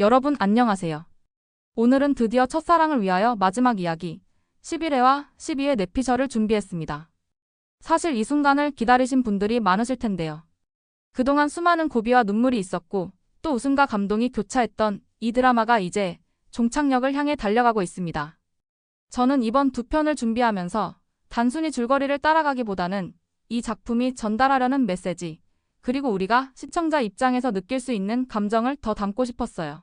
여러분 안녕하세요. 오늘은 드디어 첫사랑을 위하여 마지막 이야기 11회와 12회 내피셜을 준비했습니다. 사실 이 순간을 기다리신 분들이 많으실 텐데요. 그동안 수많은 고비와 눈물이 있었고 또 웃음과 감동이 교차했던 이 드라마가 이제 종착역을 향해 달려가고 있습니다. 저는 이번 두 편을 준비하면서 단순히 줄거리를 따라가기보다는 이 작품이 전달하려는 메시지, 그리고 우리가 시청자 입장에서 느낄 수 있는 감정을 더 담고 싶었어요.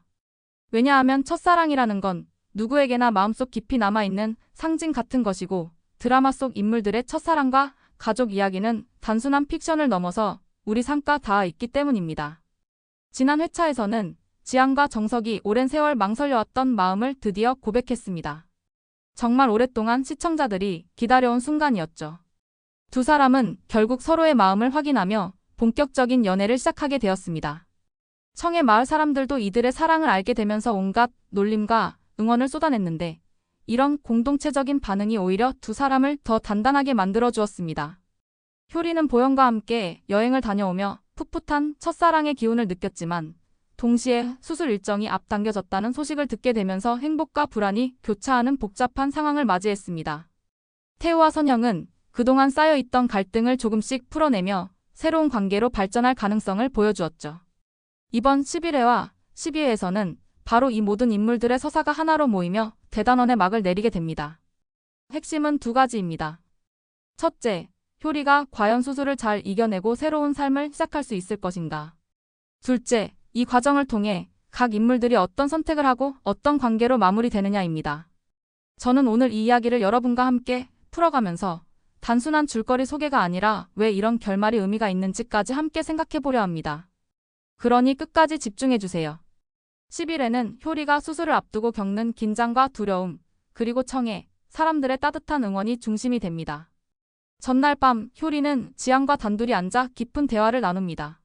왜냐하면 첫사랑이라는 건 누구에게나 마음속 깊이 남아있는 상징 같은 것이고 드라마 속 인물들의 첫사랑과 가족 이야기는 단순한 픽션을 넘어서 우리 삶과 닿아 있기 때문입니다. 지난 회차에서는 지안과 정석이 오랜 세월 망설여왔던 마음을 드디어 고백했습니다. 정말 오랫동안 시청자들이 기다려온 순간이었죠. 두 사람은 결국 서로의 마음을 확인하며 본격적인 연애를 시작하게 되었습니다. 청의 마을 사람들도 이들의 사랑을 알게 되면서 온갖 놀림과 응원을 쏟아냈는데 이런 공동체적인 반응이 오히려 두 사람을 더 단단하게 만들어 주었습니다. 효리는 보영과 함께 여행을 다녀오며 풋풋한 첫사랑의 기운을 느꼈지만 동시에 수술 일정이 앞당겨졌다는 소식을 듣게 되면서 행복과 불안이 교차하는 복잡한 상황을 맞이했습니다. 태우와 선영은 그동안 쌓여있던 갈등을 조금씩 풀어내며 새로운 관계로 발전할 가능성을 보여주었죠. 이번 11회와 12회에서는 바로 이 모든 인물들의 서사가 하나로 모이며 대단원의 막을 내리게 됩니다. 핵심은 두 가지입니다. 첫째, 효리가 과연 수술을 잘 이겨내고 새로운 삶을 시작할 수 있을 것인가. 둘째, 이 과정을 통해 각 인물들이 어떤 선택을 하고 어떤 관계로 마무리되느냐입니다. 저는 오늘 이 이야기를 여러분과 함께 풀어가면서 단순한 줄거리 소개가 아니라 왜 이런 결말이 의미가 있는지까지 함께 생각해 보려 합니다. 그러니 끝까지 집중해 주세요. 10일에는 효리가 수술을 앞두고 겪는 긴장과 두려움, 그리고 청해, 사람들의 따뜻한 응원이 중심이 됩니다. 전날 밤 효리는 지안과 단둘이 앉아 깊은 대화를 나눕니다.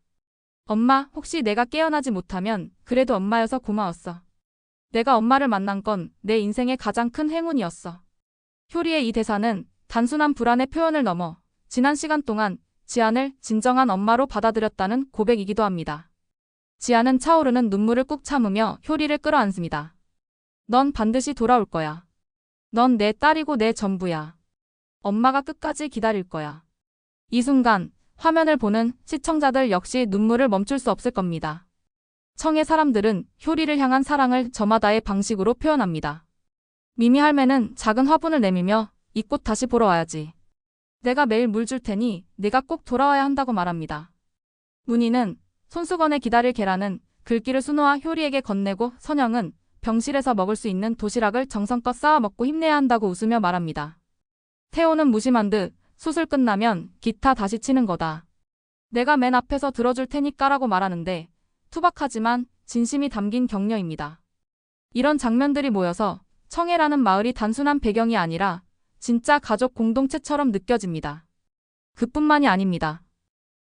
엄마, 혹시 내가 깨어나지 못하면 그래도 엄마여서 고마웠어. 내가 엄마를 만난 건 내 인생의 가장 큰 행운이었어. 효리의 이 대사는 단순한 불안의 표현을 넘어 지난 시간 동안 지안을 진정한 엄마로 받아들였다는 고백이기도 합니다. 지안은 차오르는 눈물을 꾹 참으며 효리를 끌어안습니다. 넌 반드시 돌아올 거야. 넌 내 딸이고 내 전부야. 엄마가 끝까지 기다릴 거야. 이 순간 화면을 보는 시청자들 역시 눈물을 멈출 수 없을 겁니다. 청의 사람들은 효리를 향한 사랑을 저마다의 방식으로 표현합니다. 미미 할매는 작은 화분을 내밀며 이 꽃 다시 보러 와야지. 내가 매일 물 줄 테니 네가 꼭 돌아와야 한다고 말합니다. 문희는 손수건에 기다릴 계란은 글귀를 순호와 효리에게 건네고 선영은 병실에서 먹을 수 있는 도시락을 정성껏 쌓아 먹고 힘내야 한다고 웃으며 말합니다. 태호는 무심한 듯 수술 끝나면 기타 다시 치는 거다. 내가 맨 앞에서 들어줄 테니까라고 말하는데 투박하지만 진심이 담긴 격려입니다. 이런 장면들이 모여서 청해라는 마을이 단순한 배경이 아니라 진짜 가족 공동체처럼 느껴집니다. 그뿐만이 아닙니다.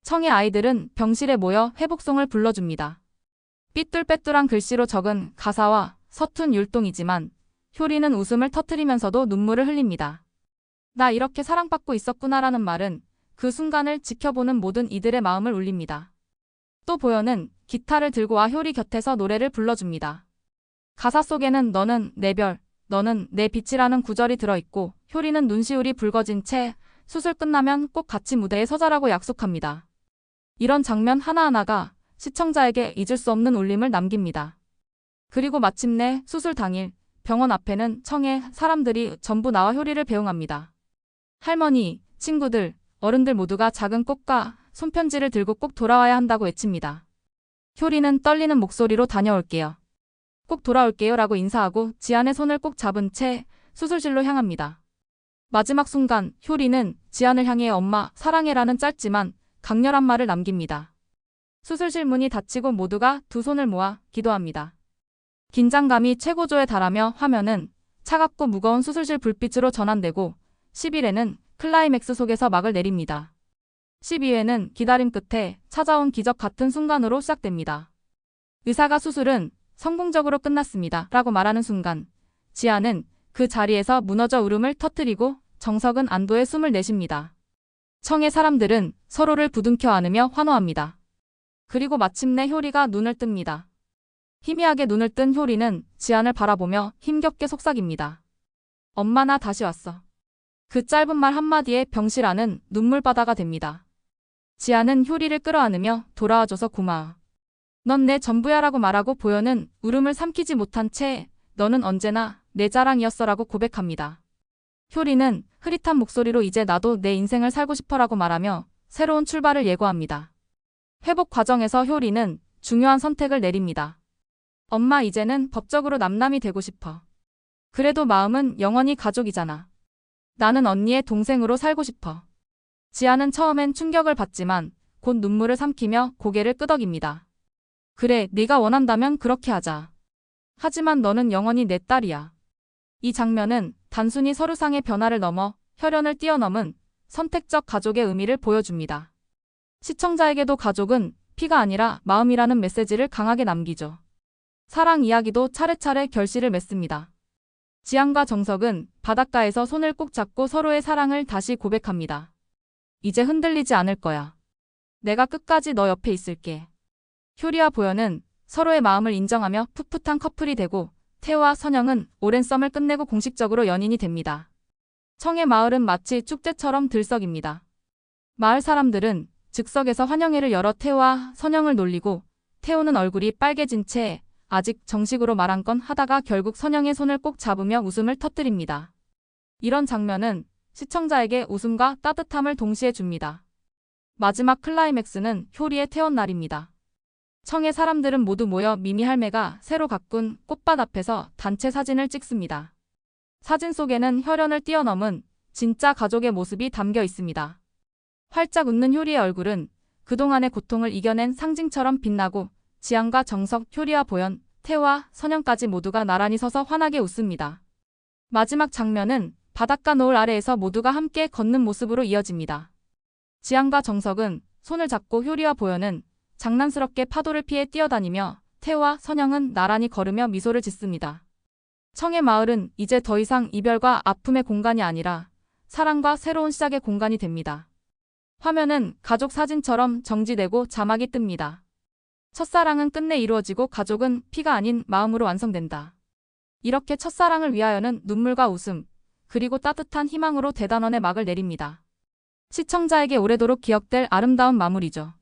청의 아이들은 병실에 모여 회복송을 불러줍니다. 삐뚤빼뚤한 글씨로 적은 가사와 서툰 율동이지만 효리는 웃음을 터뜨리면서도 눈물을 흘립니다. 나 이렇게 사랑받고 있었구나라는 말은 그 순간을 지켜보는 모든 이들의 마음을 울립니다. 또 보여는 기타를 들고 와 효리 곁에서 노래를 불러줍니다. 가사 속에는 너는 내 별, 너는 내 빛이라는 구절이 들어있고 효리는 눈시울이 붉어진 채 수술 끝나면 꼭 같이 무대에 서자라고 약속합니다. 이런 장면 하나하나가 시청자에게 잊을 수 없는 울림을 남깁니다. 그리고 마침내 수술 당일 병원 앞에는 청의 사람들이 전부 나와 효리를 배웅합니다. 할머니, 친구들, 어른들 모두가 작은 꽃과 손편지를 들고 꼭 돌아와야 한다고 외칩니다. 효리는 떨리는 목소리로 다녀올게요. 꼭 돌아올게요 라고 인사하고 지안의 손을 꼭 잡은 채 수술실로 향합니다. 마지막 순간 효리는 지안을 향해 엄마 사랑해라는 짧지만 강렬한 말을 남깁니다. 수술실 문이 닫히고 모두가 두 손을 모아 기도합니다. 긴장감이 최고조에 달하며 화면은 차갑고 무거운 수술실 불빛으로 전환되고 11회는 클라이맥스 속에서 막을 내립니다. 12회는 기다림 끝에 찾아온 기적 같은 순간으로 시작됩니다. 의사가 수술은 성공적으로 끝났습니다. 라고 말하는 순간 지아는 그 자리에서 무너져 울음을 터뜨리고 정석은 안도의 숨을 내쉽니다. 청의 사람들은 서로를 부둥켜 안으며 환호합니다. 그리고 마침내 효리가 눈을 뜹니다. 희미하게 눈을 뜬 효리는 지안을 바라보며 힘겹게 속삭입니다. 엄마 나 다시 왔어. 그 짧은 말 한마디에 병실안은 눈물바다가 됩니다. 지안은 효리를 끌어안으며 돌아와줘서 고마워. 넌 내 전부야라고 말하고 보여는 울음을 삼키지 못한 채 너는 언제나 내 자랑이었어라고 고백합니다. 효리는 흐릿한 목소리로 이제 나도 내 인생을 살고 싶어라고 말하며 새로운 출발을 예고합니다. 회복 과정에서 효리는 중요한 선택을 내립니다. 엄마 이제는 법적으로 남남이 되고 싶어. 그래도 마음은 영원히 가족이잖아. 나는 언니의 동생으로 살고 싶어. 지아는 처음엔 충격을 받지만 곧 눈물을 삼키며 고개를 끄덕입니다. 그래, 네가 원한다면 그렇게 하자. 하지만 너는 영원히 내 딸이야. 이 장면은 단순히 서류상의 변화를 넘어 혈연을 뛰어넘은 선택적 가족의 의미를 보여줍니다. 시청자에게도 가족은 피가 아니라 마음이라는 메시지를 강하게 남기죠. 사랑 이야기도 차례차례 결실을 맺습니다. 지안과 정석은 바닷가에서 손을 꼭 잡고 서로의 사랑을 다시 고백합니다. 이제 흔들리지 않을 거야. 내가 끝까지 너 옆에 있을게. 효리와 보현은 서로의 마음을 인정하며 풋풋한 커플이 되고 태호와 선영은 오랜 썸을 끝내고 공식적으로 연인이 됩니다. 청의 마을은 마치 축제처럼 들썩입니다. 마을 사람들은 즉석에서 환영회를 열어 태호와 선영을 놀리고 태호는 얼굴이 빨개진 채 아직 정식으로 말한 건 하다가 결국 선영의 손을 꼭 잡으며 웃음을 터뜨립니다. 이런 장면은 시청자에게 웃음과 따뜻함을 동시에 줍니다. 마지막 클라이맥스는 효리의 태원 날입니다. 청의 사람들은 모두 모여 미미 할매가 새로 가꾼 꽃밭 앞에서 단체 사진을 찍습니다. 사진 속에는 혈연을 뛰어넘은 진짜 가족의 모습이 담겨 있습니다. 활짝 웃는 효리의 얼굴은 그동안의 고통을 이겨낸 상징처럼 빛나고 지안과 정석, 효리와 보현, 태와 선영까지 모두가 나란히 서서 환하게 웃습니다. 마지막 장면은 바닷가 노을 아래에서 모두가 함께 걷는 모습으로 이어집니다. 지안과 정석은 손을 잡고 효리와 보현은 장난스럽게 파도를 피해 뛰어다니며 태와 선영은 나란히 걸으며 미소를 짓습니다. 청의 마을은 이제 더 이상 이별과 아픔의 공간이 아니라 사랑과 새로운 시작의 공간이 됩니다. 화면은 가족 사진처럼 정지되고 자막이 뜹니다. 첫사랑은 끝내 이루어지고 가족은 피가 아닌 마음으로 완성된다. 이렇게 첫사랑을 위하여는 눈물과 웃음, 그리고 따뜻한 희망으로 대단원의 막을 내립니다. 시청자에게 오래도록 기억될 아름다운 마무리죠.